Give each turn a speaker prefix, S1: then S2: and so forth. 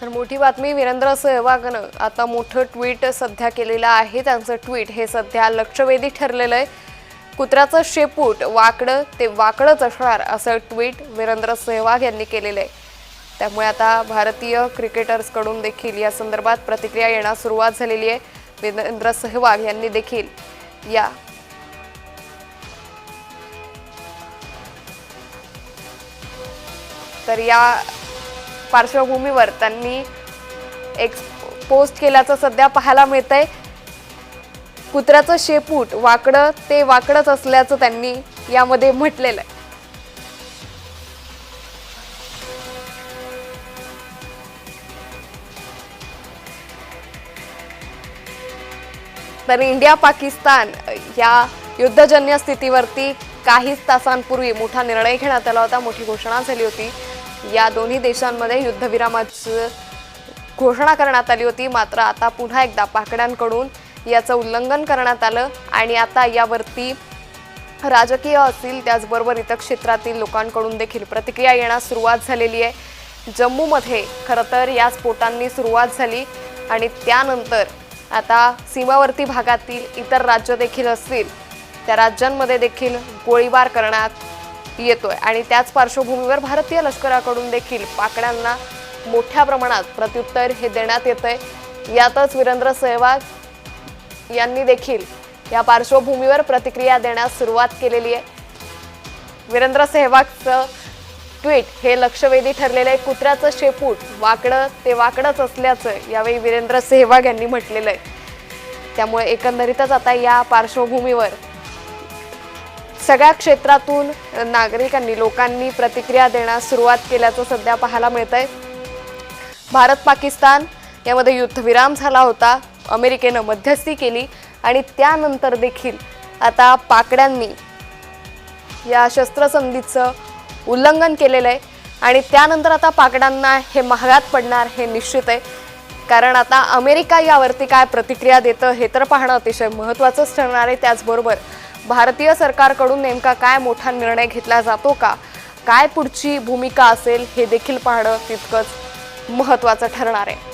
S1: तर मोठी बातमी वीरेंद्र सहवागनं आता मोठं ट्विट सध्या केलेलं आहे. त्यांचं ट्विट हे सध्या लक्षवेधी ठरलेलं आहे. कुत्र्याचं शेपूट वाकडं ते वाकडंच असणार असं ट्विट वीरेंद्र सहवाग यांनी केलेलं आहे. त्यामुळे आता भारतीय क्रिकेटर्सकडून देखील या संदर्भात प्रतिक्रिया येण्यास सुरुवात झालेली आहे. वीरेंद्र सहवाग यांनी देखील या तर या पार्श्वभूमीवर त्यांनी एक पोस्ट केल्याचं सध्या पाहायला मिळतंय. कुत्र्याचं शेपूट वाकडं ते वाकडंच असल्याचं त्यांनी यामध्ये म्हटलेलं आहे. तर इंडिया पाकिस्तान या युद्धजन्य स्थितीवरती काहीच तासांपूर्वी मोठा निर्णय घेण्यात आला होता. मोठी घोषणा झाली होती. या दोन्ही देशांमध्ये युद्धविरामाची घोषणा करण्यात आली होती. मात्र आता पुन्हा एकदा पाकड्यांकडून याचं उल्लंघन करण्यात आलं आणि आता यावरती राजकीय असतील त्याचबरोबर इतर क्षेत्रातील लोकांकडून देखील प्रतिक्रिया येण्यास सुरुवात झालेली आहे. जम्मूमध्ये खरं तर या स्फोटांनी सुरुवात झाली आणि त्यानंतर आता सीमावर्ती भागातील इतर राज्य देखील असतील त्या राज्यांमध्ये देखील गोळीबार करण्यात येतोय. आणि त्याच पार्श्वभूमीवर भारतीय लष्कराकडून देखील पाकड्यांना मोठ्या प्रमाणात प्रत्युत्तर हे देण्यात येतंय. यातच वीरेंद्र सहवाग यांनी देखील या पार्श्वभूमीवर प्रतिक्रिया देण्यास सुरुवात केलेली आहे. वीरेंद्र सेहवागचं ट्विट हे लक्षवेधी ठरलेलं आहे. कुत्र्याचं शेपूट वाकडं ते वाकडंच असल्याचं यावेळी वीरेंद्र सेहवाग यांनी म्हटलेलं आहे. त्यामुळे एकंदरीतच आता या पार्श्वभूमीवर सगळ्या क्षेत्रातून नागरिकांनी लोकांनी प्रतिक्रिया देण्यास सुरुवात केल्याचं सध्या पाहायला मिळतंय. भारत पाकिस्तान यामध्ये युद्धविराम झाला होता. अमेरिकेनं मध्यस्थी केली आणि त्यानंतर देखील आता पाकड्यांनी या शस्त्रसंधीचं उल्लंघन केलेलं आहे आणि त्यानंतर आता पाकड्यांना हे महागात पडणार हे निश्चित आहे. कारण आता अमेरिका यावरती काय प्रतिक्रिया देतं हे तर पाहणं अतिशय महत्त्वाचंच ठरणार आहे. त्याचबरोबर भारतीय सरकारकडून नेमका काय मोठा निर्णय घेतला जातो का? काय पुढची भूमिका असेल हे देखील पाहणं तितकंच महत्त्वाचं ठरणार आहे.